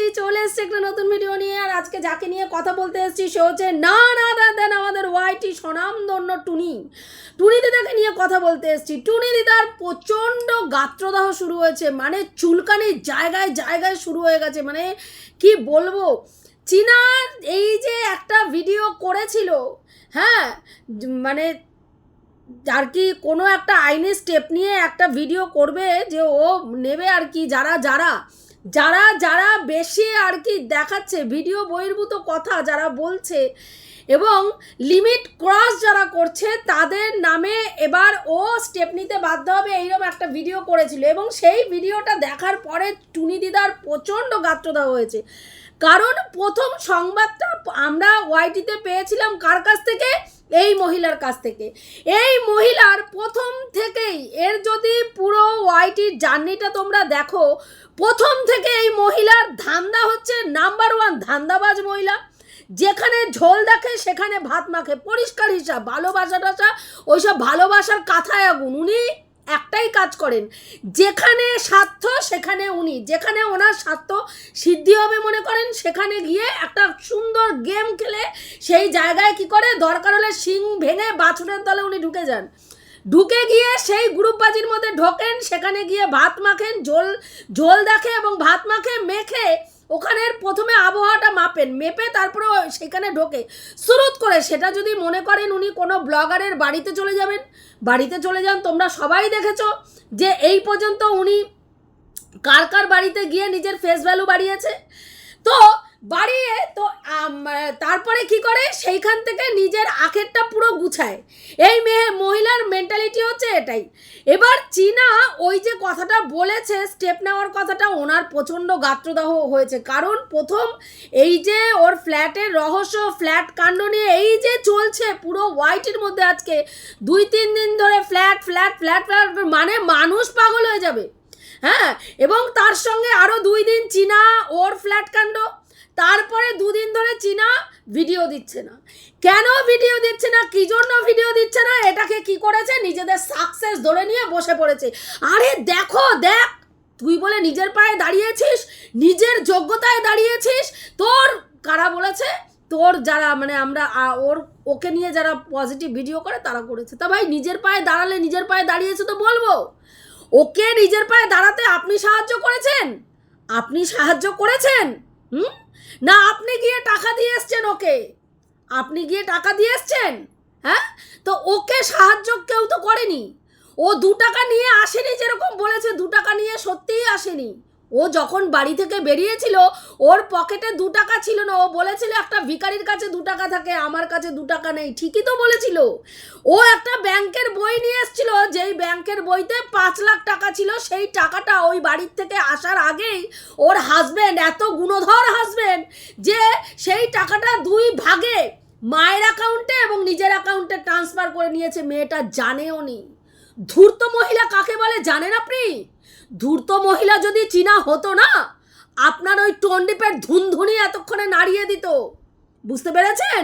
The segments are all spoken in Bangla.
এসেছি, চলে এসেছি একটা নতুন ভিডিও নিয়ে। আর আজকে যাকে নিয়ে কথা বলতে এসেছি, সে হচ্ছে না না দেন আমাদের ওয়াইটি স্বনামধন্য টুনি। টুনি দিদাকে নিয়ে কথা বলতে এসেছি। টুনি দিদার প্রচণ্ড গাত্রদাহ শুরু হয়েছে মানে চুলকানি জায়গায় জায়গায় শুরু হয়ে গেছে মানে কি বলব? চীনার এই যে একটা ভিডিও করেছিল হ্যাঁ মানে আর কি কোনো একটা আইনি স্টেপ নিয়ে একটা ভিডিও করবে যে ও নেবে আর কি, যারা যারা। যারা যারা বেশি আর কি দেখাচ্ছে, ভিডিও বহির্ভূত কথা যারা বলছে এবং লিমিট ক্রস যারা করছে, তাদের নামে এবার ও স্টেপ নিতে বাধ্য হবে, এইরকম একটা ভিডিও করেছিল। এবং সেই ভিডিওটা দেখার পরে টুনি দিদার প্রচণ্ড গাত্রদাহ হয়েছে। কারণ প্রথম সংবাদটা আমরা ওয়াইটিতে পেয়েছিলাম, কার কাছ থেকে? এই মহিলার কাছ থেকে। এই মহিলার প্রথম থেকেই এর যদি পুরো ওয়াইটির জার্নিটা তোমরা দেখো, প্রথম থেকে এই মহিলার ধান্দা হচ্ছে নাম্বার ওয়ান ধান্দাবাজ মহিলা। যেখানে ঝোল দেখে, সেখানে ভাত মাখে। পরিষ্কার হিসাব ভালোবাসা টাসা ওইসব ভালোবাসার কাথায় আগুন। উনি একটাই কাজ করেন। যেখানে স্বার্থ, সেখানে উনি। যেখানে ওনার স্বার্থ সিদ্ধি হবে মনে করেন, সেখানে গিয়ে একটা সুন্দর গেম খেলে সেই জায়গায় কি করে? দরকার হলে শিং ভেঙে বাছুরের তলে উনি ঢুকে যান। ঢুকে গিয়ে সেই গ্রুপবাজির মধ্যে ঢোকেন, সেখানে গিয়ে ভাত মাখেন, ঝোল ঝোল দেখে এবং ভাত মাখে, মেখে ওখানের প্রথমে আবহাওয়াটা মাপেন, মেপে তারপরে সেখানে ঢোকে। শুরুত করে, সেটা যদি মনে করেন উনি কোনো ব্লগারের বাড়িতে চলে যাবেন, বাড়িতে চলে যান, তোমরা সবাই দেখেছ যে এই পর্যন্ত উনি কার কার বাড়িতে গিয়ে নিজের ফেস ভ্যালু বাড়িয়েছে? তো বাড়িয়ে তো তারপরে কি করে? সেইখান থেকে নিজের আখেরটা পুরো গুছায়। এই মেয়ে, মহিলার মেন্টালিটি হচ্ছে এটাই। এবার চীনা ওই যে কথাটা বলেছে স্টেপ নেওয়ার কথাটা, ওনার প্রচণ্ড গাত্রদাহ হয়েছে। কারণ প্রথম এই যে ওর ফ্ল্যাটের রহস্য, ফ্ল্যাট কাণ্ড নিয়ে এই যে চলছে, পুরো হোয়াইটের মধ্যে আজকে। দুই, তিন দিন ধরে ফ্ল্যাট ফ্ল্যাট ফ্ল্যাট ফ্ল্যাট মানে মানুষ পাগল হয়ে যাবে। হ্যাঁ এবং তার সঙ্গে আরও দুই দিন চীনা ওর ফ্ল্যাট কাণ্ড, তারপরে দুদিন ধরে চীনা ভিডিও দিচ্ছে না। কেন ভিডিও দিচ্ছে না? কি জন্য ভিডিও দিচ্ছে না? এটাকে কি করেছে? নিজেদের সাকসেস ধরে নিয়ে বসে পড়েছে। আরে দেখো, দেখ, তুই বলে নিজের পায়ে দাঁড়িয়েছিস, নিজের যোগ্যতায় দাঁড়িয়েছিস, তোর, কারা বলেছে? তোর যারা মানে আমরা ওর, ওকে নিয়ে যারা পজিটিভ ভিডিও করে, তারা করেছে। তা ভাই, নিজের পায়ে দাঁড়ালে নিজের পায়ে দাঁড়িয়েছে তো বলব? ওকে নিজের পায়ে দাঁড়াতে আপনি সাহায্য করেছেন? আপনি সাহায্য করেছেন? হুম? না, আপনি গিয়ে টাকা দিয়ে এসছেন ওকে। আপনি গিয়ে টাকা দিয়ে এসছেন? হ্যাঁ? তো ওকে সাহায্য কেউ তো করেনি। ও দু টাকা নিয়ে আসেনি যেরকম বলেছে, দু টাকা নিয়ে সত্যিই আসেনি। ও যখন বাড়ি থেকে বেরিয়েছিল, ওর পকেটে দু টাকা ছিল না। ও বলেছিল, একটা ভিখারির কাছে দু টাকা থাকে, আমার কাছে দু টাকা নেই। ঠিকই তো বলেছিল। ও একটা ব্যাংকের বই নিয়ে এসেছিল, যেই ব্যাংকের বইতে পাঁচ লাখ টাকা ছিল। সেই টাকাটা ওই বাড়ির থেকে আসার আগেই ওর হাজবেন্ড এত গুণধর হাজবেন্ড যে সেই টাকাটা দুই ভাগে, মায়ের অ্যাকাউন্টে এবং নিজের অ্যাকাউন্টে ট্রান্সফার করে নিয়েছে। মেয়েটা জানেও নি। ধূর্ত মহিলা কাকে বলে জানেন আপনি? ধূর্ত মহিলা যদি চীনা হতো না, আপনার ওই টন্ডিপের ধুনধুনি এতক্ষণে নাড়িয়ে দিত। বুঝতে পেরেছেন?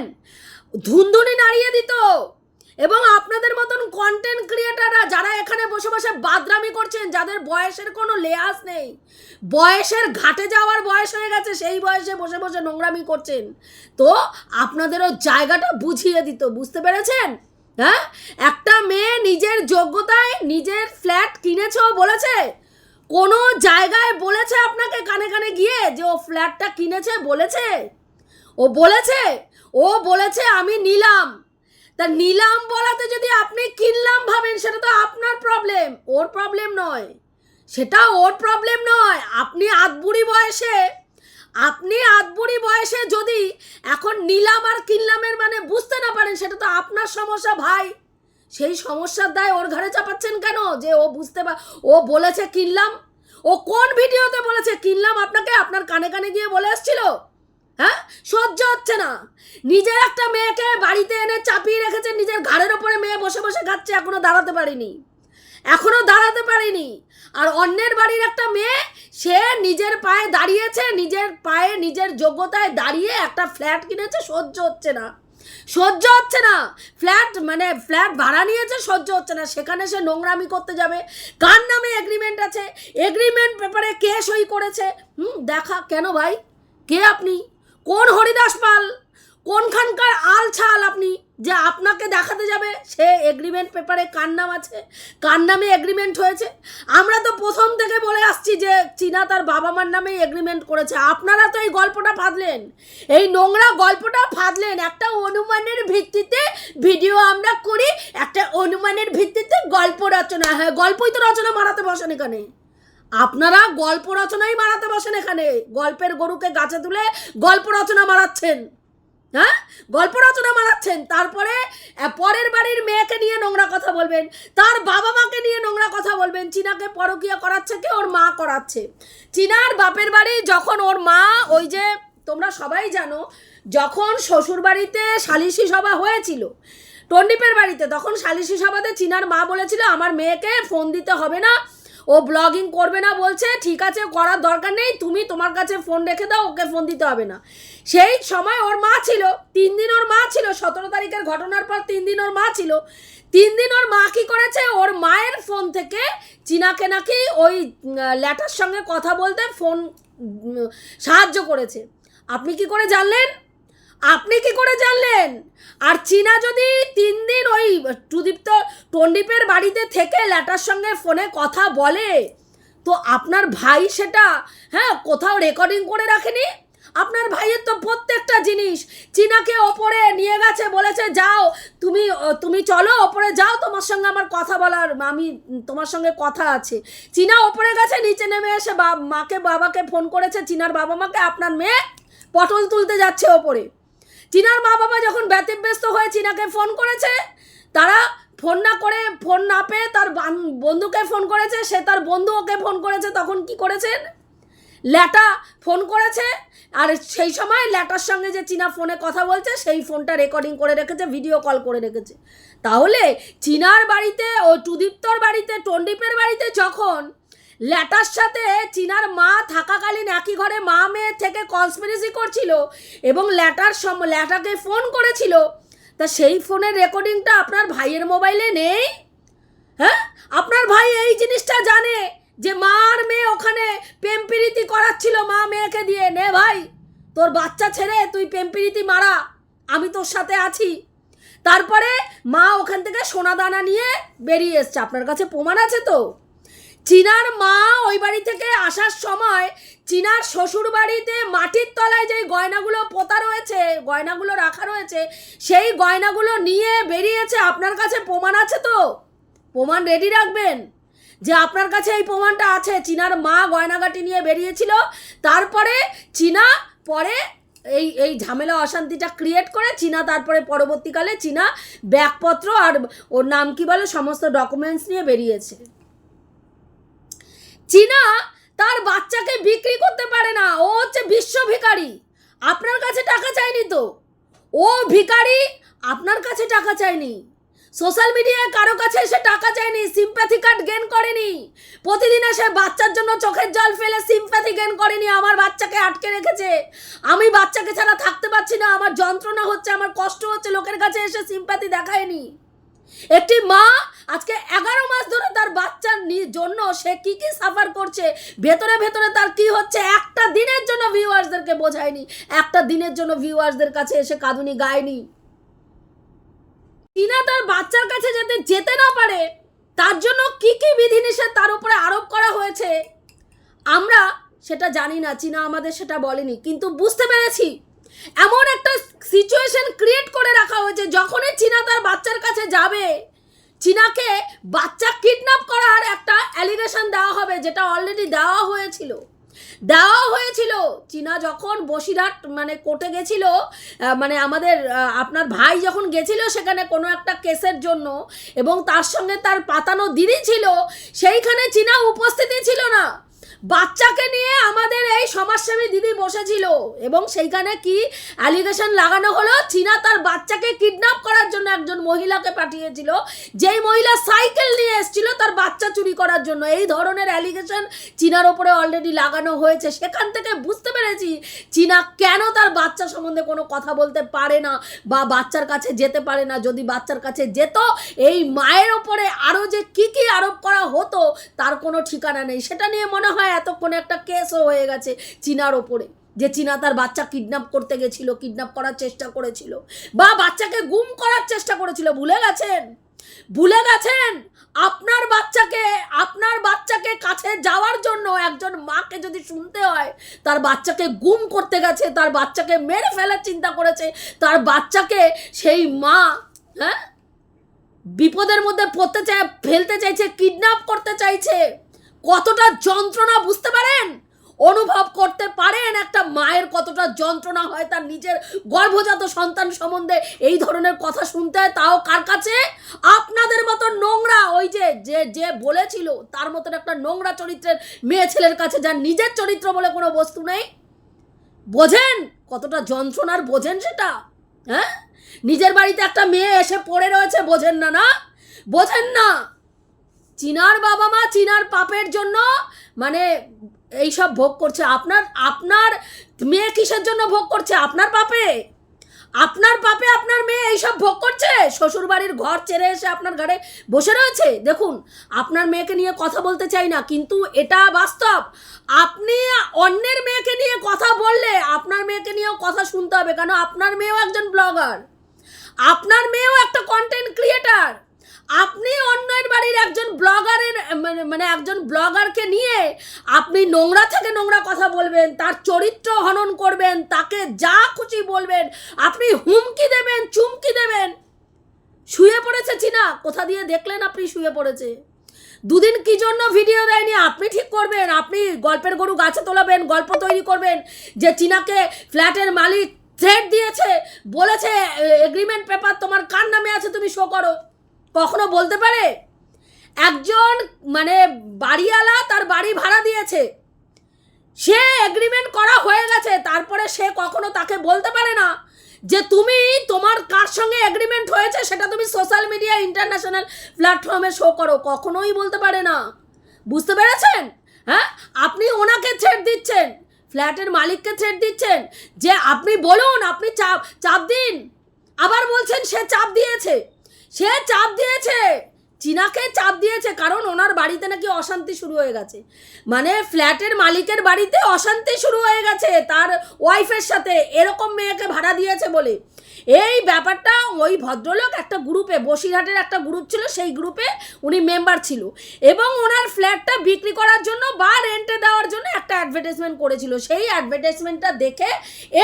ধুনধুনি নাড়িয়ে দিত। এবং আপনাদের মতন কন্টেন্ট ক্রিয়েটাররা যারা এখানে বসে বসে বাদরামি করছেন, যাদের বয়সের কোনো লেয়াস নেই, বয়সের ঘাটে যাওয়ার বয়স হয়ে গেছে, সেই বয়সে বসে বসে নোংরামি করছেন, তো আপনাদেরও জায়গাটা বুঝিয়ে দিত, বুঝতে পেরেছেন? হ্যাঁ? একটা মেয়ে নিজের যোগ্যতায় নিজের ফ্ল্যাট কিনেছে বলেছে। কোনো জায়গায় বলেছে আপনাকে কানে কানে গিয়ে যে ও ফ্ল্যাটটা কিনেছে বলেছে? ও বলেছে? ও বলেছে আমি নিলাম। তা নিলাম বলাতে যদি আপনি কিনলাম ভাবেন, সেটা তো আপনার প্রবলেম ওর প্রবলেম নয়। সেটা ওর প্রবলেম নয়। আপনি আধবুড়ি বয়সে আপনি আধবুড়ি বয়সে যদি এখন নিলাম আর কিনলামের মানে বুঝতে না পারেন, সেটা তো আপনার সমস্যা ভাই। সেই সমস্যার দায় ওর ঘরে চাপাচ্ছেন কেন? যে ও বুঝতে পার ও বলেছে কিনলাম। ও কোন ভিডিওতে বলেছে কিনলাম? আপনাকে আপনার কানে কানে গিয়ে বলে এসছিল। হ্যাঁ? সহ্য হচ্ছে না। নিজের একটা মেয়েকে বাড়িতে এনে চাপিয়ে রেখেছে, নিজের ঘাড়ের ওপরে মেয়ে বসে বসে খাচ্ছে, এখনও দাঁড়াতে পারিনি। এখনও দাঁড়াতে পারিনি। আর অন্যের বাড়ির একটা মেয়ে, সে নিজের পায়ে দাঁড়িয়েছে, নিজের পায়ে, নিজের যোগ্যতায় দাঁড়িয়ে একটা ফ্ল্যাট কিনেছে, সহ্য হচ্ছে না। সহ্য হচ্ছে না। ফ্ল্যাট মানে ফ্ল্যাট ভাড়া নিয়েছে, সহ্য হচ্ছে না। সেখানে সে নোংরামি করতে যাবে। কার নামে এগ্রিমেন্ট আছে? এগ্রিমেন্ট পেপারে কে সই করেছে? হুম, দেখা, কেন ভাই? কে আপনি? কোন হরিদাস পাল? কোনখানকার আল ছাল আপনি? যে আপনাকে দেখাতে যাবে সে এগ্রিমেন্ট পেপারে কার নাম আছে, কার নামে এগ্রিমেন্ট হয়েছে। আমরা তো প্রথম থেকে বলে আসছি যে চীনা তার বাবা মার নামেই এগ্রিমেন্ট করেছে। আপনারা তো এই গল্পটা ফাঁদলেন। এই নোংরা গল্পটা ফাঁদলেন। একটা অনুমানের ভিত্তিতে ভিডিও আমরা করি, একটা অনুমানের ভিত্তিতে গল্প রচনা হ্যাঁ। গল্পই তো রচনা মারাতে বসেন এখানে। আপনারা গল্প রচনাই মারাতে বসেন এখানে। গল্পের গরুকে গাছে তুলে গল্প রচনা মারাচ্ছেন হ্যাঁ? গল্প রচনা মারাচ্ছেন। তারপরে পরের বাড়ির মেয়েকে নিয়ে নোংরা কথা বলবেন। তার বাবা মাকে নিয়ে নোংরা কথা বলবেন। চীনাকে পরকিয়া করাচ্ছে কে? ওর মা করাচ্ছে। চীনার বাপের বাড়ি যখন ওর মা, ওই যে, তোমরা সবাই জানো, যখন শ্বশুর বাড়িতে সালিশি সভা হয়েছিল, টন্ডিপের বাড়িতে, তখন সালিশি সভাতে চীনার মা বলেছিল, আমার মেয়েকে ফোন দিতে হবে না। ও ব্লগিং করবে না বলছে, ঠিক আছে, করার দরকার নেই, তুমি তোমার কাছে ফোন রেখে দাও, ওকে ফোন দিতে হবে না। সেই সময় ওর মা ছিল, তিন দিন ওর মা ছিল, সতেরো তারিখের ঘটনার পর তিন দিন ওর মা ছিল। তিন দিন ওর মা কী করেছে, ওর মায়ের ফোন থেকে চীনাকে নাকি ওই ল্যাটার সঙ্গে কথা বলতে ফোন সাহায্য করেছে। আপনি কি করে জানলেন? আপনি কি করে জানলেন? আর চীনা যদি তিন দিন ওই টুদীপ্ত টন্ডিপের বাড়িতে থেকে ল্যাটার সঙ্গে ফোনে কথা বলে, তো আপনার ভাই সেটা হ্যাঁ কোথাও রেকর্ডিং করে রাখেনি? আপনার ভাইয়ের তো প্রত্যেকটা জিনিস চীনাকে ওপরে নিয়ে গেছে, বলেছে, যাও, তুমি তুমি চলো ওপরে, যাও, তোমার সঙ্গে আমার কথা বলার, আমি তোমার সঙ্গে কথা আছে। চীনা ওপরে গেছে, নিচে নেমে এসে বা, মাকে, বাবাকে ফোন করেছে, চীনার বাবা মাকে আপনার মেয়ে পটল তুলতে যাচ্ছে ওপরে। চীনার মা বাবা যখন ব্যতিব্যস্ত হয়ে চীনাকে ফোন করেছে, তারা ফোন না করে ফোন না পেয়ে তার বন্ধুকে ফোন করেছে, সে তার বন্ধু ওকে ফোন করেছে, তখন কি করেছেন? ল্যাটা ফোন করেছে, আর সেই সময় ল্যাটার সঙ্গে যে চীনা ফোনে কথা বলছে, সেই ফোনটা রেকর্ডিং করে রেখেছে, ভিডিও কল করে রেখেছে। তাহলে চীনার বাড়িতে ও টুদীপ্তর বাড়িতে, টন্ডিপের বাড়িতে যখন ল্যাটার সাথে চীনার মা থাকাকালীন একই ঘরে মা মেয়ে থেকে কনস্পিরেসি করছিল এবং ল্যাটার সম ল্যাটাকে ফোন করেছিল। তা সেই ফোনের রেকর্ডিংটা আপনার ভাইয়ের মোবাইলে নেই? হ্যাঁ? আপনার ভাই এই জিনিসটা জানে যে মা আর মেয়ে ওখানে প্রেমপিরিতি করাচ্ছিল মা মেয়েকে দিয়ে। নে ভাই, তোর বাচ্চা ছেড়ে তুই প্রেমপিরিতি মারা, আমি তোর সাথে আছি। তারপরে মা ওখান থেকে সোনা দানা নিয়ে বেরিয়ে এসছে। আপনার কাছে প্রমাণ আছে তো? চীনার মা ওই বাড়ি থেকে আসার সময় চীনার শ্বশুর বাড়িতে মাটির তলায় যে গয়নাগুলো পোতা রয়েছে, গয়নাগুলো রাখা রয়েছে, সেই গয়নাগুলো নিয়ে বেরিয়েছে। আপনার কাছে প্রমাণ আছে তো? প্রমাণ রেডি রাখবেন? যে আপনার কাছে এই প্রমাণটা আছে। চীনার মা গয়নাগাটি নিয়ে বেরিয়েছিল। তারপরে চীনা পরে এই এই ঝামেলা অশান্তিটা ক্রিয়েট করে চীনা তারপরে পরবর্তীকালে চীনা ব্যাগপত্র আর ওর নাম কি বলে, সমস্ত ডকুমেন্টস নিয়ে বেরিয়েছে। চীনা তার বাচ্চাকে বিক্রি করতে পারে না। ও হচ্ছে বিশ্ব ভিখারি। আপনার কাছে টাকা চাইনি তো? ও ভিখারি, আপনার কাছে টাকা চাইনি। সোশ্যাল মিডিয়ায় কারও কাছে এসে টাকা চায়নি সিম্প্যাথি কার্ড গেন করেনি। প্রতিদিন এসে বাচ্চার জন্য চোখের জল ফেলে সিম্প্যাথি গেন করেনি, আমার বাচ্চাকে আটকে রেখেছে। আমি বাচ্চাকে ছাড়া থাকতে পারছি না, আমার যন্ত্রণা হচ্ছে, আমার কষ্ট হচ্ছে, লোকের কাছে এসে সিম্প্যাথি দেখায়নি। একটি মা আজকে এগারো মাস ধরে তার বাচ্চার জন্য সে কি কি সাফার করছে? ভেতরে ভেতরে তার কি হচ্ছে? একটা দিনের জন্য ভিউয়ার্সদেরকে বোঝায়নি। একটা দিনের জন্য ভিউয়ার্সদের কাছে এসে কাঁদুনি গায়নি। টিনা তার বাচ্চার কাছে যাতে যেতে না পারে, তার জন্য কি কি বিধিনিষেধ তার উপরে আরোপ করা হয়েছে? আমরা সেটা জানি না, চীনা আমাদের সেটা বলেনি। কিন্তু বুঝতে পেরেছি এমন একটা সিচুয়েশন ক্রিয়েট করে রাখা হয়েছে, যখনই চীনা তার বাচ্চার কাছে যাবে, চীনাকে বাচ্চা কিডন্যাপ করার একটা অ্যালিগেশন দেওয়া হবে, যেটা অলরেডি দেওয়া হয়েছিল। দেওয়া হয়েছিল, চীনা যখন বসিরহাট মানে কোর্টে গেছিল মানে আমাদের আপনার ভাই যখন গেছিল সেখানে কোনো একটা কেসের জন্য, এবং তার সঙ্গে তার পাতানো দিদি ছিল, সেইখানে চীনা উপস্থিতি ছিল না। বাচ্চাকে নিয়ে আমাদের এই সমাজ গোস্বামী দিদি বসেছিল। এবং সেইখানে কি অ্যালিগেশন লাগানো হলো? চীনা তার বাচ্চাকে কিডন্যাপ করার জন্য একজন মহিলাকে পাঠিয়েছিল। যেই মহিলা সাইকেল নিয়ে এসেছিল তার বাচ্চা চুরি করার জন্য। এই ধরনের অ্যালিগেশন চীনার ওপরে অলরেডি লাগানো হয়েছে। সেখান থেকে বুঝতে পেরেছি চীনা কেন তার বাচ্চা সম্বন্ধে কোনো কথা বলতে পারে না বা বাচ্চার কাছে যেতে পারে না। যদি বাচ্চার কাছে যেত, এই মায়ের ওপরে আরও যে কি কি আরোপ করা হতো, তার কোনো ঠিকানা নেই। সেটা নিয়ে মনে হয় এতক্ষণে একটা কেসও হয়ে গেছে চীনার ওপরে, যে চীনা তার বাচ্চা কিডন্যাপ করতে গেছিল কিডন্যাপ করার চেষ্টা করেছিল, বা বাচ্চাকে গুম করার চেষ্টা করেছিল, ভুলে গেছেন? ভুলে গেছেন? আপনার বাচ্চাকে আপনার বাচ্চাকে কাছে যাওয়ার জন্য একজন মাকে যদি শুনতে হয়, তার বাচ্চাকে গুম করতে গেছে, তার বাচ্চাকে মেরে ফেলার চিন্তা করেছে, তার বাচ্চাকে সেই মা হ্যাঁ? বিপদের মধ্যে পড়তে চায়, ফেলতে চাইছে কিডন্যাপ করতে চাইছে কতটা যন্ত্রণা বুঝতে পারেন? অনুভব করতে পারেন একটা মায়ের কতটা যন্ত্রণা হয় তার নিজের গর্ভজাত সন্তান সম্বন্ধে এই ধরনের কথা শুনতে? হয় তাও কার কাছে? আপনাদের মতো নোংরা, ওই যে যে যে বলেছিল, তার মতন একটা নোংরা চরিত্রের মেয়ে ছেলের কাছে যার নিজের চরিত্র বলে কোনো বস্তু নেই? বোঝেন? কতটা যন্ত্রণার বোঝেন সেটা? হ্যাঁ? নিজের বাড়িতে একটা মেয়ে এসে পড়ে রয়েছে, বোঝেন না না? বোঝেন না! চিনার বাবা মা চিনার পাপের জন্য মানে এইসব ভোগ করছে। আপনার আপনার মেয়ে কিসের জন্য ভোগ করছে? আপনার পাপে? আপনার পাপে আপনার মেয়ে এইসব ভোগ করছে? শ্বশুরবাড়ির ঘর ছেড়ে এসে আপনার ঘরে বসে রয়েছে? দেখুন, আপনার মেয়েকে নিয়ে কথা বলতে চাই না, কিন্তু এটা বাস্তব। আপনি অন্যের মেয়েকে নিয়ে কথা বললে আপনার মেয়েকে নিয়েও কথা শুনতে হবে, কেন আপনার মেয়েও একজন ব্লগার আপনার মেয়েও একটা কন্টেন্ট ক্রিয়েটার আপনি অন্যের বাড়ির একজন ব্লগারের মানে মানে একজন ব্লগারকে নিয়ে আপনি নোংরা থেকে নোংরা কথা বলবেন, তার চরিত্র হনন করবেন, তাকে যা খুশি বলবেন, আপনি হুমকি দেবেন, চুমকি দেবেন। শুয়ে পড়েছে চিনা, কোথা দিয়ে দেখলেন আপনি শুয়ে পড়েছে? দুদিন কি জন্য ভিডিও দেয়নি? আপনি ঠিক করবেন, আপনি গল্পের গরু গাছে তোলাবেন, গল্প তৈরি করবেন, যে চীনাকে ফ্ল্যাটের মালিক থ্রেট দিয়েছে, বলেছে এগ্রিমেন্ট পেপার তোমার কার নামে আছে তুমি শো করো? কখনো বলতে পারে? একজন মানে বাড়িওয়ালা তার বাড়ি ভাড়া দিয়েছে। সে এগ্রিমেন্ট করা হয়ে গেছে, তারপরে সে কখনো তাকে বলতে পারে না যে তুমি তোমার কার সঙ্গে এগ্রিমেন্ট হয়েছে সেটা তুমি সোশ্যাল মিডিয়া ইন্টারন্যাশনাল প্ল্যাটফর্মে শো করো, কখনোই বলতে পারে না। বুঝতে পেরেছেন? হ্যাঁ? আপনি ওনাকে ছেড় দিচ্ছেন ফ্ল্যাটের মালিককে ছেড় দিচ্ছেন যে আপনি বলুন, আপনি চাপ চাপ দিন। আবার বলছেন সে চাপ দিয়েছে। সে চাপ দিয়েছে। চীনাকে চাপ দিয়েছে, কারণ ওনার বাড়িতে নাকি অশান্তি শুরু হয়ে গেছে। মানে ফ্ল্যাটের মালিকের বাড়িতে অশান্তি শুরু হয়ে গেছে, তার ওয়াইফের সাথে। এরকম মেয়েকে ভাড়া দিয়েছে বলে। এই ব্যাপারটা ওই ভদ্রলোক একটা গ্রুপে বসিরহাটের একটা গ্রুপ ছিল, সেই গ্রুপে উনি মেম্বার ছিল। এবং ওনার ফ্ল্যাটটা বিক্রি করার জন্য বা রেন্টে দেওয়ার জন্য একটা অ্যাডভার্টাইজমেন্ট করেছিল। সেই অ্যাডভার্টাইজমেন্টটা দেখে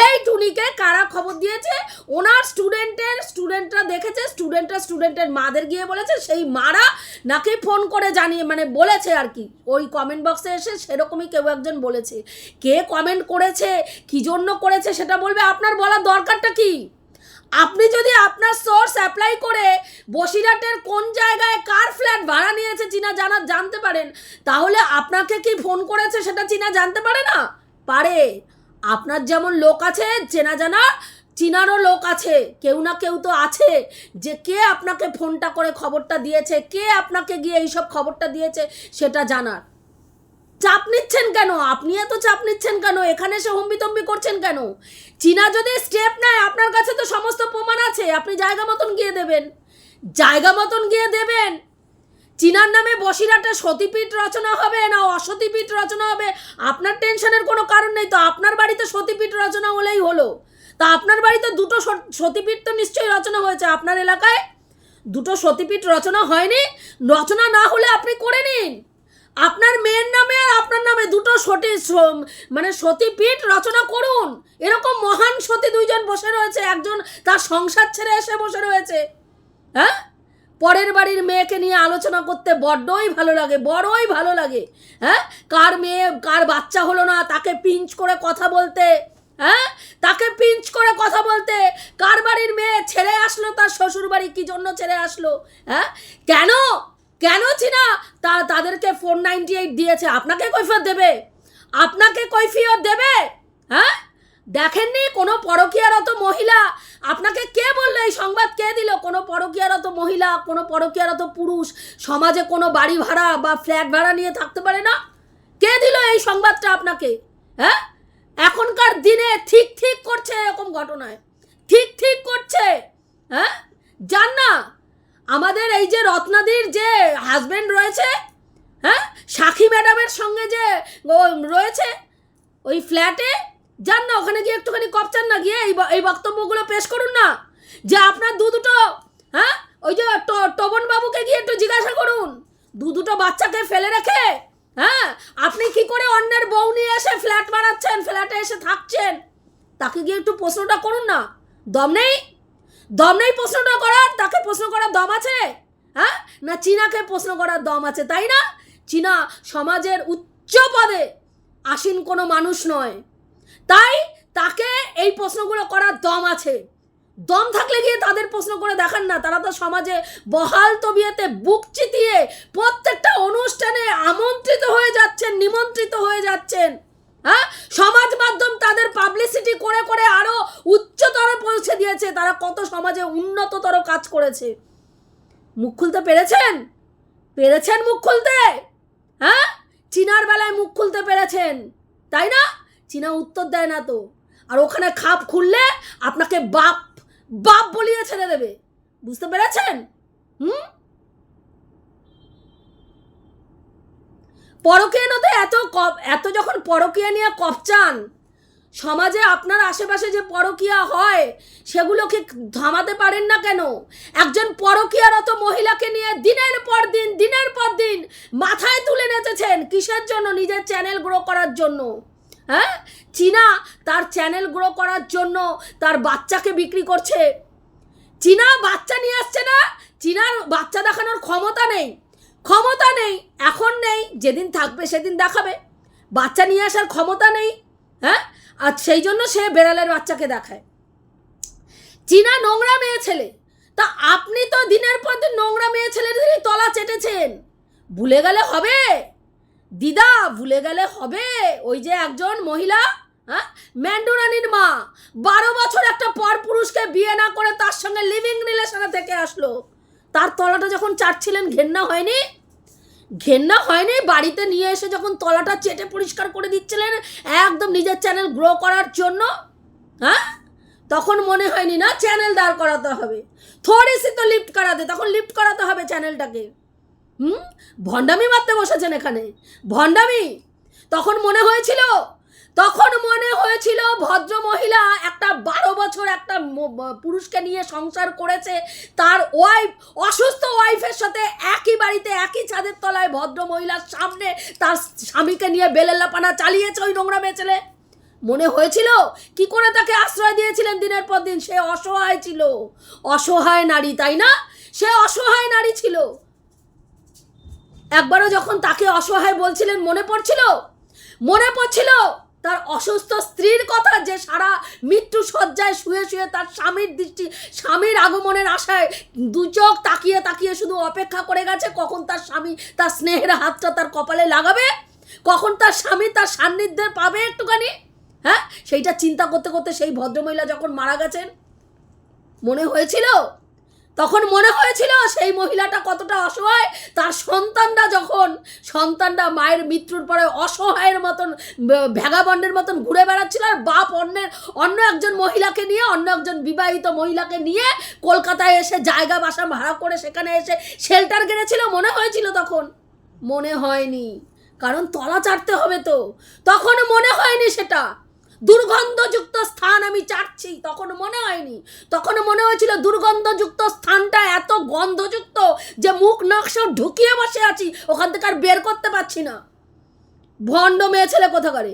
এই টুনিকে কারা খবর দিয়েছে? ওনার স্টুডেন্টের স্টুডেন্টরা দেখেছে স্টুডেন্টরা স্টুডেন্টের মাদের গিয়ে বলেছে, সেই মারা নাকি ফোন করে জানিয়ে মানে বলেছে আর কি। ওই কমেন্ট বক্সে এসে সেরকমই কেউ একজন বলেছে। কে কমেন্ট করেছে? কি জন্য করেছে সেটা বলবে? আপনার বলার দরকারটা কি? আপনি যদি আপনার সোর্স অ্যাপ্লাই করে বসিরহাটের কোন জায়গায় কার ফ্ল্যাট ভাড়া নিয়েছে চীনা জানা জানতে পারেন, তাহলে আপনাকে কি ফোন করেছে সেটা চীনা জানতে পারে না? পারে। আপনার যেমন লোক আছে, চেনা জানা, চীনারও লোক আছে, কেউ না কেউ তো আছে, যে কে আপনাকে ফোনটা করে খবরটা দিয়েছে, কে আপনাকে গিয়ে এইসব খবরটা দিয়েছে, সেটা জানার। চাপ নিচ্ছেন কেন? আপনি এত চাপ নিচ্ছেন কেন? এখানে এসে হম্বিতম্বি করছেন কেন? চীনা যদি স্টেপ নেয়, আপনার কাছে তো সমস্ত প্রমাণ আছে। আপনি জায়গা মতন গিয়ে দেবেন। জায়গা মতন গিয়ে দেবেন। চীনার নামে বসিরহাটে সতীপীঠ রচনা হবে না অসতীপীঠ রচনা হবে? আপনার টেনশনের কোনো কারণ নেই তো? আপনার বাড়িতে সতীপীঠ রচনা হলেই হলো। তা আপনার বাড়িতে দুটো সতীপীঠ তো নিশ্চয়ই রচনা হয়েছে। আপনার এলাকায় দুটো সতীপীঠ রচনা হয়নি? রচনা না হলে আপনি করে নিন। আপনার মেয়ের নামে আর আপনার নামে দুটো সতী মানে সতীপীঠ রচনা করুন। এরকম মহান সতী দুইজন বসে রয়েছে। একজন তার সংসার ছেড়ে এসে বসে রয়েছে। হ্যাঁ? পরের বাড়ির মেয়েকে নিয়ে আলোচনা করতে বড্ডই ভালো লাগে, বড়ই ভালো লাগে। হ্যাঁ? কার মেয়ে, কার বাচ্চা হলো না তাকে পিঞ্চ করে কথা বলতে? হ্যাঁ? তাকে পিঞ্চ করে কথা বলতে? কার বাড়ির মেয়ে ছেড়ে আসলো তার শ্বশুর বাড়ি কি জন্য ছেড়ে আসলো? হ্যাঁ? কেন? কেন চিনা? তা তাদেরকে ফোর নাইনটি এইট দিয়েছে। আপনাকে কৈফত দেবে? আপনাকে কৈফিয়ত দেবে? হ্যাঁ? দেখেননি কোনো পরকীয়ারত মহিলা? আপনাকে কে বলল? এই সংবাদ কে দিল? কোনো পরকীয়ারত মহিলা, কোনো পরকীয়ারত পুরুষ, সমাজে কোনো বাড়ি ভাড়া বা ফ্ল্যাট ভাড়া নিয়ে থাকতে পারে না? কে দিল এই সংবাদটা আপনাকে? হ্যাঁ? এখনকার দিনে ঠিক ঠিক করছে এরকম ঘটনায়। ঠিক ঠিক করছে। হ্যাঁ? জান না। আমাদের এই যে রত্নাদির যে হাজবেন্ড রয়েছে হ্যাঁ? সাক্ষী ম্যাডামের সঙ্গে যে রয়েছে, ওই ফ্ল্যাটে যান না, ওখানে গিয়ে একটুখানি কপচান না, গিয়ে এই এই বক্তব্যগুলো পেশ করুন না। যে আপনার দু দুটো হ্যাঁ? ওই যে টবন বাবুকে গিয়ে একটু জিজ্ঞাসা করুন। দু দুটো বাচ্চাকে ফেলে রেখে হ্যাঁ? আপনি কি করে অন্যের বউ নিয়ে এসে ফ্ল্যাট বানাচ্ছেন ফ্ল্যাটে এসে থাকছেন? তাকে গিয়ে একটু প্রশ্নটা করুন না। দম নেই? দম নেই প্রশ্নটা করার? তাকে প্রশ্ন করার দম আছে? হ্যাঁ? না চীনাকে প্রশ্ন করার দম আছে, তাই না? চীনা সমাজের উচ্চ পদে আসীন কোনো মানুষ নয়। তাই তাকে এই প্রশ্নগুলো করার দম আছে। দম থাকলে গিয়ে তাদের প্রশ্ন করে দেখান না। তারা তো সমাজে বহাল তবিয়েতে বুক চিতিয়ে প্রত্যেকটা অনুষ্ঠানে আমন্ত্রিত হয়ে যাচ্ছেন, নিমন্ত্রিত হয়ে যাচ্ছেন। হ্যাঁ? সমাজ মাধ্যম তাদের পাবলিসিটি করে করে আরও উচ্চতর পৌঁছে দিয়েছে। তারা কত সমাজে উন্নততর কাজ করেছে। মুখ খুলতে পেরেছেন? পেরেছেন মুখ খুলতে? হ্যাঁ? চীনার বেলায় মুখ খুলতে পেরেছেন। তাই না? চীনা উত্তর দেয় না তো। আর ওখানে খাপ খুললে আপনাকে বাপ বাপ বলিয়ে ছেড়ে দেবে। বুঝতে পেরেছেন? হুম? পরকীয়া নতে এত এত যখন পরকীয়া নিয়ে কপচান, সমাজে আপনার আশেপাশে যে পরকীয়া হয় সেগুলোকে থামাতে পারেন না কেন? একজন পরকীয়ারত মহিলাকে নিয়ে দিনের পর দিন, দিনের পর দিন মাথায় তুলে নেচেছেন কিসের জন্য? নিজের চ্যানেল গ্রো করার জন্য। হ্যাঁ? চীনা তার চ্যানেল গ্রো করার জন্য তার বাচ্চাকে বিক্রি করছে। চীনা বাচ্চা নিয়ে আসছে না? চীনার বাচ্চা দেখানোর ক্ষমতা নেই। ক্ষমতা নেই, এখন নেই, যেদিন থাকবে সেদিন দেখাবে। বাচ্চা নিয়ে আসার ক্ষমতা নেই হ্যাঁ? আর সেই জন্য সে বেড়ালের বাচ্চাকে দেখায়। চীনা নোংরা মেয়ে ছেলে, তা আপনি তো দিনের পর দিন নোংরা মেয়ে ছেলেদেরই তলা চেটেছেন। ভুলে গেলে হবে। দিদা, ভুলে গেলে হবে। ওই যে একজন মহিলা হ্যাঁ? ম্যান্ডুরানির মা, বারো বছর একটা পর পুরুষকে বিয়ে না করে তার সঙ্গে লিভিং রিলেশনে থেকে আসলো। তার তলাটা যখন চাটছিলেন, ঘেন্না হয়নি? ঘেন্না হয়নি, বাড়িতে নিয়ে এসে যখন তলাটা চেটে পরিষ্কার করে দিচ্ছিলেন, একদম নিজের চ্যানেল গ্রো করার জন্য হ্যাঁ? তখন মনে হয়নি না চ্যানেল দাঁড় করাতে হবে। থোড়ি সি তো লিফট করাতে, তখন লিফ্ট করাতে হবে চ্যানেলটাকে হুম? ভণ্ডামি মারতে বসেছেন এখানে। ভণ্ডামি! তখন মনে হয়েছিল তখন মনে হয়েছিল ভদ্র মহিলা একটা বারো বছর একটা পুরুষকে নিয়ে সংসার করেছে। তার ওয়াইফ অসুস্থ ওয়াইফের সাথে একই বাড়িতে, একই ছাদের তলায় ভদ্র মহিলার সামনে তার স্বামীকে নিয়ে বেলেল্লাপানা চালিয়েছে ওই নোংরা মেয়ে মনে হয়েছিল কি করে তাকে আশ্রয় দিয়েছিলেন দিনের পর দিন? সে অসহায় ছিল। অসহায় নারী, তাই না? সে অসহায় নারী ছিল। একবারও যখন তাকে অসহায় বলছিলেন, মনে পড়ছিল? মনে পড়ছিল তার অসুস্থ স্ত্রীর কথা যে সারা মৃত্যু সজ্জায় শুয়ে শুয়ে তার স্বামীর দৃষ্টি, স্বামীর আগমনের আশায় দু চোখ তাকিয়ে তাকিয়ে শুধু অপেক্ষা করে গেছে কখন তার স্বামী তার স্নেহের হাতটা তার কপালে লাগাবে? কখন তার স্বামী তার সান্নিধ্যে পাবে একটুখানি? হ্যাঁ? সেইটা চিন্তা করতে করতে সেই ভদ্রমহিলা যখন মারা গেছেন, মনে হয়েছিল? তখন মনে হয়েছিল সেই মহিলাটা কতটা অসহায়, তার সন্তানরা যখন, সন্তানরা মায়ের মৃত্যুর পরে অসহায়ের মতন ভ্যাগাবন্ডের মতন ঘুরে বেড়াচ্ছিল আর বাপ অন্যের, অন্য একজন মহিলাকে নিয়ে, অন্য একজন বিবাহিত মহিলাকে নিয়ে কলকাতায় এসে জায়গা বাসা ভাড়া করে সেখানে এসে শেল্টার গেড়েছিল, মনে হয়েছিল তখন? মনে হয়নি, কারণ তলা চাটতে হবে তো। তখন মনে হয়নি সেটা। দুর্গন্ধযুক্ত স্থান আমি চাটছি। তখন মনে হয়নি। তখন মনে হয়েছিল দুর্গন্ধযুক্ত স্থানটা এত গন্ধযুক্ত যে মুখ নাক সব ঢুকিয়ে বসে আছি, ওখান থেকে আর বের করতে পারছি না। ভণ্ড মেয়ে ছেলে কোথাকারে?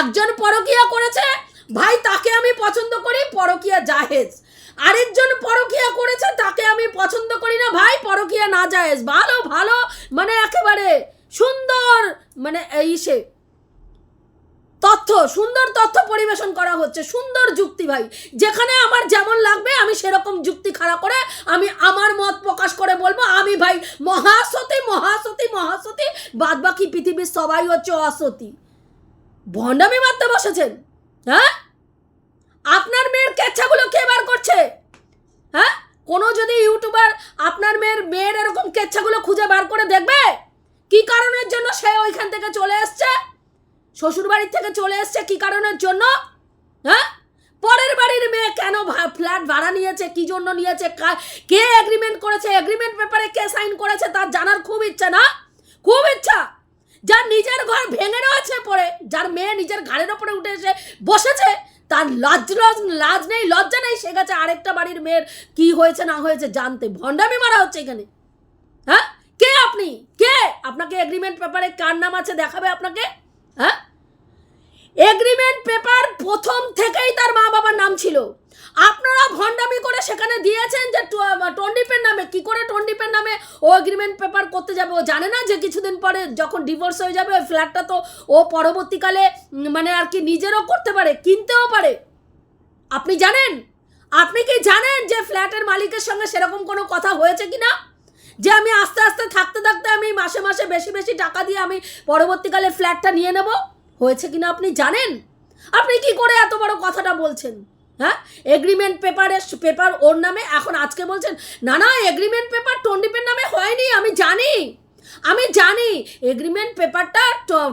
একজন পরকিয়া করেছে? ভাই, তাকে আমি পছন্দ করি পরকিয়া জাহেজ। আরেকজন পরকিয়া করেছে, তাকে আমি পছন্দ করি না ভাই, পরকিয়া না জাহেজ। ভালো ভালো মানে একেবারে সুন্দর মানে এই সে তথ্য, সুন্দর তথ্য পরিবেশন করা হচ্ছে, সুন্দর যুক্তি ভাই। যেখানে আমার যেমন লাগবে, আমি সেরকম যুক্তি খাড়া করে আমি আমার মত প্রকাশ করে বলব, আমি ভাই মহাসতী মহাসতী মহাসতী বাদ বাকি পৃথিবীর সবাই হচ্ছে অসতী। ভণ্ডামি মারতে বসেছেন হ্যাঁ? আপনার মেয়ের কেচ্ছাগুলো কে বার করছে? হ্যাঁ? কোনো যদি ইউটিউবার আপনার মেয়ের মেয়ের এরকম কেচ্ছাগুলো খুঁজে বার করে দেখবে, কি কারণের জন্য সে ওইখান থেকে চলে এসছে? শ্বশুর বাড়ির থেকে চলে এসছে, কি কারণের জন্য? হ্যাঁ? পরের বাড়ির মেয়ে কেন ফ্ল্যাট ভাড়া নিয়েছে, কি জন্য নিয়েছে, কা- এগ্রিমেন্ট করেছে এগ্রিমেন্ট পেপারে কে সাইন করেছে, তার জানার খুব ইচ্ছা না? খুব ইচ্ছা! যার নিজের ঘর ভেঙে রয়েছে পরে, যার মেয়ে নিজের ঘাড়ের ওপরে উঠে এসে বসেছে, তার লাজ লজ লাজ নেই, লজ্জা নেই, সে গেছে আরেকটা বাড়ির মেয়ের, কি হয়েছে, না হয়েছে জানতে। ভণ্ডামি মারা হচ্ছে এখানে। হ্যাঁ? কে আপনি? কে? আপনাকে এগ্রিমেন্ট পেপারে কার নাম আছে দেখাবে আপনাকে? প্রথম থেকেই তার মা বাবার নাম ছিল। আপনারা ভণ্ডামি করে সেখানে দিয়েছেন যে টন্ডিপের নামে। কি করে টন্ডিপের নামে ও এগ্রিমেন্ট পেপার করতে যাবে? ও জানে না যে কিছুদিন পরে যখন ডিভোর্স হয়ে যাবে, ওই ফ্ল্যাটটা তো ও পরবর্তীকালে মানে আর কি নিজেরও করতে পারে, কিনতেও পারে। আপনি জানেন? আপনি কি জানেন যে ফ্ল্যাটের মালিকের সঙ্গে সেরকম কোনো কথা হয়েছে কি না যে আমি আস্তে আস্তে, থাকতে থাকতে আমি মাসে মাসে বেশি বেশি টাকা দিয়ে আমি পরবর্তীকালে ফ্ল্যাটটা নিয়ে নেব? হয়েছে কিনা আপনি জানেন? আপনি কি করে এত বড় কথাটা বলছেন? হ্যাঁ? এগ্রিমেন্ট পেপারে পেপার ওর নামে এখন আজকে বলছেন, না না এগ্রিমেন্ট পেপার টন্ডিপের নামে হয়নি, আমি জানি। আমি জানি এগ্রিমেন্ট পেপারটা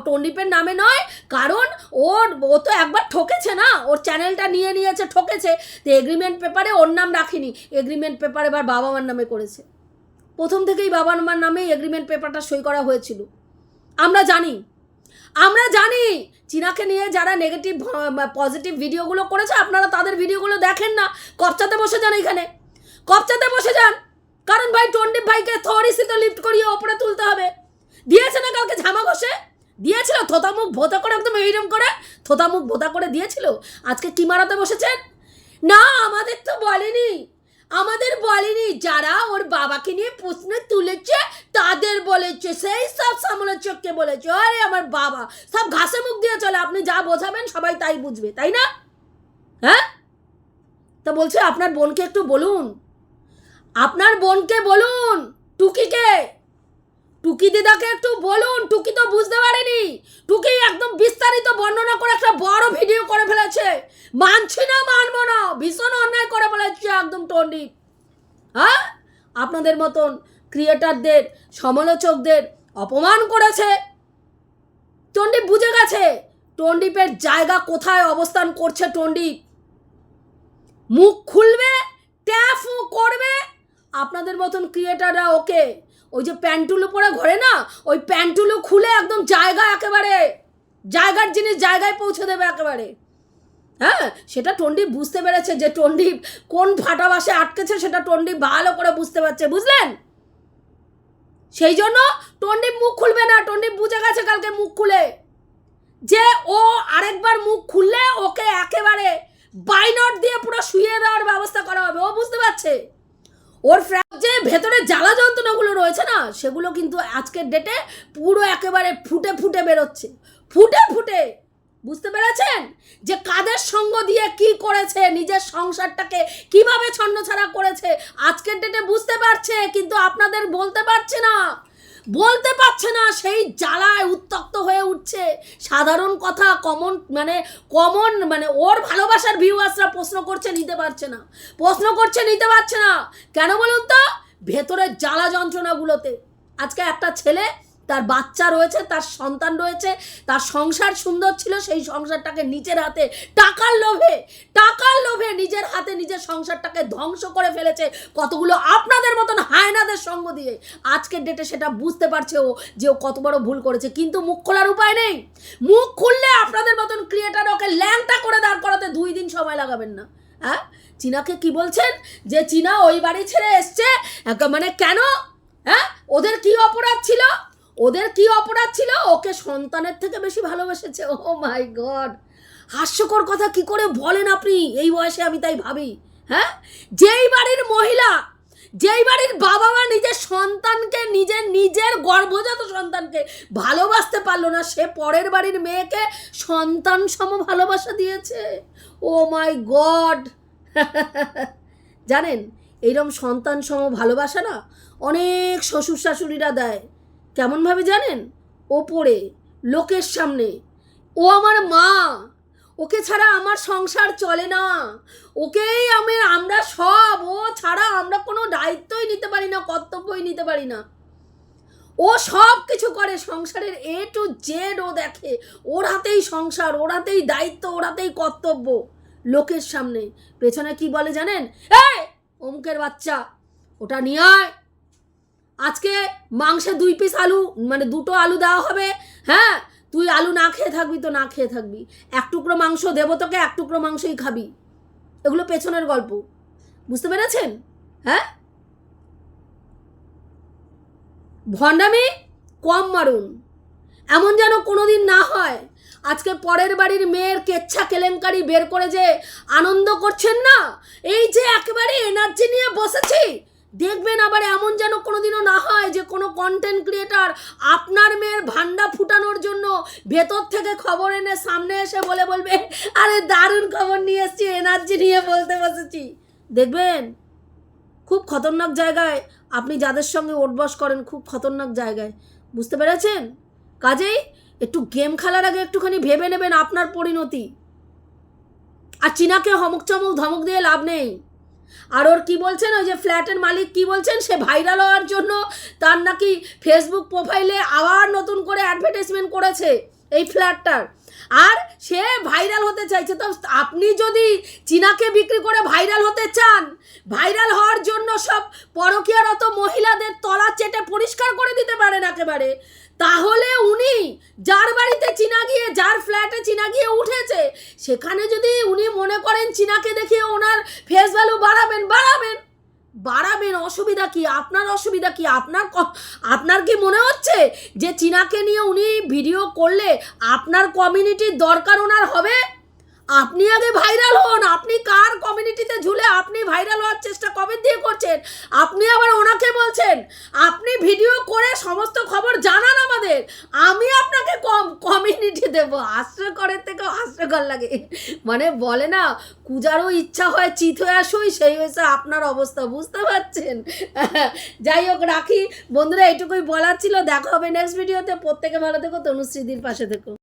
টন্ডিপের নামে নয়, কারণ ওর, ও তো একবার ঠকেছে না, ওর চ্যানেলটা নিয়ে নিয়েছে, ঠকেছে, তো এগ্রিমেন্ট পেপারে ওর নাম রাখিনি। এগ্রিমেন্ট পেপার এবার বাবা মার নামে করেছে। প্রথম থেকেই বাবা মার নামে এগ্রিমেন্ট পেপারটা সই করা হয়েছিল। আমরা জানি আমরা জানি। চীনাকে নিয়ে যারা নেগেটিভ পজিটিভ ভিডিওগুলো করেছে, আপনারা তাদের ভিডিওগুলো দেখেন না। কপচাতে বসে যান এখানে। কপচাতে বসে যান। কারণ ভাই টন্ডিপ ভাইকে থরিসিত লিফট করিয়ে ওপরে তুলতে হবে। দিয়েছে না কালকে ঝামা ঘষে? দিয়েছিল? থোতামুখ ভোতা করে একদম এইরকম করে? থোতামুখ ভোতা করে দিয়েছিল? আজকে কি মারাতে বসেছেন? না, আমাদের তো বলেনি। আমাদের বলেনি, যারা ওর বাবাকে নিয়ে প্রশ্ন তুলেছে, তাদের বলেছে, সেই সব সমালোচককে বলেছে, আরে আমার বাবা, সব ঘাসে মুখ দিয়ে চলে, আপনি যা বোঝাবেন, সবাই তাই বুঝবে, তাই না? হ্যাঁ? তা বলছে, আপনার বোনকে একটু বলুন। আপনার বোনকে বলুন, টুকিকে। টুকি দিদাকে একটু বলুন, টুকি তো বুঝতে পারেনি। টুকি একদম বিস্তারিত বর্ণনা করে একটা বড় ভিডিও করে ফেলেছে। মানছি না, মানবো না, ভীষণ অন্যায় করে ফেলেছে একদম টন্ডি। হ্যাঁ? আপনাদের মতন ক্রিয়েটারদের সমালোচকদের অপমান করেছে। টন্ডিপ বুঝে গেছে, টন্ডিপের জায়গা কোথায় অবস্থান করছে টন্ডিপ মুখ খুলবে, ট্যাফু করবে, আপনাদের মতন ক্রিয়েটাররা ওকে ওই যে প্যান্টুলু পরে ঘরে না, ওই প্যান্টুলু খুলে একদম জায়গা একেবারে, জায়গার জিনিস জায়গায় পৌঁছে দেবে একেবারে। হ্যাঁ সেটা টন্ডিপ বুঝতে পেরেছে যে টন্ডিপ কোন ফাটা বাসে আটকেছে সেটা টন্ডিপ ভালো করে বুঝতে পারছে, বুঝলেন? সেই জন্য টন্ডিপ মুখ খুলবে না, টন্ডিপ বুঝে গেছে কালকে মুখ খুলে। যে ও আরেকবার মুখ খুললে ওকে একেবারে বাইনট দিয়ে পুরো শুয়ে দেওয়ার ব্যবস্থা করা হবে, ও বুঝতে পারছে। ওর যে ভেতরে জ্বালা যন্ত্রণাগুলো রয়েছে না, সেগুলো কিন্তু আজকের ডেটে পুরো একেবারে ফুটে ফুটে বেরোচ্ছে। ফুটে ফুটে! বুঝতে পেরেছেন? যে কাদের সঙ্গ দিয়ে কি করেছে, নিজের সংসারটাকে কীভাবে ছন্নছাড়া করেছে, আজকের ডেটে বুঝতে পারছে, কিন্তু আপনাদের বলতে পারছে না। বলতে পারছে না, সেই জ্বালায় উত্তক্ত হয়ে উঠছে। সাধারণ কথা কমন মানে কমন মানে ওর ভালোবাসার ভিউয়ার্সরা প্রশ্ন করছে, নিতে পারছে না। প্রশ্ন করছে, নিতে পারছে না। কেন বলুন তো? ভেতরের জ্বালা যন্ত্রণাগুলোতে। আজকে একটা ছেলে তার বাচ্চা রয়েছে, তার সন্তান রয়েছে, তার সংসার সুন্দর ছিল, সেই সংসারটাকে নিজের হাতে, টাকার লোভে টাকার লোভে নিজের হাতে নিজের সংসারটাকে ধ্বংস করে ফেলেছে। কতগুলো আপনাদের মতন হায়নাদের সঙ্গ দিয়ে আজকের ডেটে সেটা বুঝতে পারছে ও যে ও কত বড় ভুল করেছে। কিন্তু মুখ খোলার উপায় নেই। মুখ খুললে আপনাদের মতন ক্রিয়েটার ওকে ল্যাংটা করে দাঁড় করাতে দুই দিন সময় লাগাবেন না। হ্যাঁ? চীনাকে কি বলছেন? যে চীনা ওই বাড়ি ছেড়ে এসছে মানে কেন? হ্যাঁ? ওদের কি অপরাধ ছিল? ওদের কি অপরাধ ছিল? ওকে সন্তানের থেকে বেশি ভালোবেসেছে। ও মাই গড হাস্যকর কথা কি করে বলেন আপনি? এই বয়সে আমি তাই ভাবি হ্যাঁ? যেই বাড়ির মহিলা, যেই বাড়ির বাবা মা নিজের সন্তানকে, নিজের নিজের গর্ভজাত সন্তানকে ভালোবাসতে পারল না, সে পরের বাড়ির মেয়েকে সন্তান সম ভালোবাসা দিয়েছে। ও মাই গড জানেন এইরকম সন্তান সম ভালোবাসা না অনেক শ্বশুর শাশুড়িরা দেয়। কেমনভাবে জানেন? ওপরে, লোকের সামনে। ও আমার মা! ওকে ছাড়া আমার সংসার চলে না। ওকেই আমি, আমরা সব। ও ছাড়া আমরা কোনো দায়িত্বই নিতে পারি না, কর্তব্যই নিতে পারি না। ও সব কিছু করে সংসারের এ টু জেড ও দেখে। ওর হাতেই সংসার, ওর হাতেই দায়িত্ব, ওর হাতেই কর্তব্য। লোকের সামনে। পেছনে কি বলে জানেন? এই, অমুকের বাচ্চা, ওটা নিয়ে আয়। আজকে মাংসে দুই পিস আলু মানে দুটো আলু দেওয়া হবে হ্যাঁ? তুই আলু না খেয়ে থাকবি তো না খেয়ে থাকবি। এক টুকরো মাংস দেবো তোকে, এক টুকরো মাংসই খাবি। এগুলো পেছনের গল্প। বুঝতে পেরেছেন? হ্যাঁ? ভণ্ডামি, কম মারুন। এমন যেন কোনোদিন না হয়। আজকে পরের বাড়ির মেয়ের কেচ্ছা কেলেঙ্কারি বের করে যে আনন্দ করছেন না? এই যে একেবারে এনার্জি নিয়ে বসেছি দেখবেন আবার এমন যেন কোনোদিনও না হয় যে কোনো কন্টেন্ট ক্রিয়েটার আপনার মেয়ের ভান্ডা ফুটানোর জন্য ভেতর থেকে খবর এনে সামনে এসে বলে বলবে, আরে দারুণ খবর নিয়ে এসছি এনার্জি নিয়ে বলতে বসেছি। দেখবেন? খুব খতরনাক জায়গায় আপনি যাদের সঙ্গে ওঠবস করেন, খুব খতরনাক জায়গায়। বুঝতে পেরেছেন? কাজেই একটু গেম খেলার আগে একটুখানি ভেবে নেবেন আপনার পরিণতি। আর চীনাকে হমক চমক ধমক দিয়ে লাভ নেই। আর ওর কি বলছেন? ওই যে ফ্ল্যাটের মালিক কি বলছেন? সে ভাইরাল হওয়ার জন্য তার নাকি ফেসবুক প্রোফাইলে আবার নতুন করে অ্যাডভার্টাইজমেন্ট করেছে এই ফ্ল্যাটটার। আর সে ভাইরাল হতে চাইছে। তো আপনি যদি চীনাকে বিক্রি করে ভাইরাল হতে চান ভাইরাল হওয়ার জন্য সব পরকীয়ারত মহিলাদের তলা চেটে পরিষ্কার করে দিতে পারেন একেবারে। তাহলে উনি যার বাড়িতে চিনা গিয়ে, যার ফ্ল্যাটে চিনা গিয়ে উঠেছে, সেখানে যদি উনি মনে করেন চিনাকে দেখিয়ে ওনার ফেস ভ্যালু বাড়াবেন বাড়াবেন বাড়াবেন, অসুবিধা কি? আপনার অসুবিধা কি? আপনার আপনার কি মনে হচ্ছে যে চিনাকে নিয়ে উনি ভিডিও করলে আপনার কমিউনিটির দরকার ওনার হবে? আপনি আগে ভাইরাল হন, আপনি কার কমিউনিটিতে ঝুলে আপনি ভাইরাল হওয়ার চেষ্টা কবে দিয়ে করছেন? আপনি আবার ওনাকে বলছেন, আপনি ভিডিও করে সমস্ত খবর জানান আমাদের, আমি আপনাকে কম কমিউনিটি দেব। হাস্যকরের থেকেও হাস্যকর লাগে। মানে বলে না, কুজারও ইচ্ছা হয় চিত হয়ে আসুই, সেই হয়েছে আপনার অবস্থা, বুঝতে পারছেন? যাই হোক, রাখি। বন্ধুরা এটুকুই বলার ছিল। দেখা হবে নেক্সট ভিডিওতে প্রত্যেকে ভালো থেকো তনুশ্রীদির পাশে থেকো।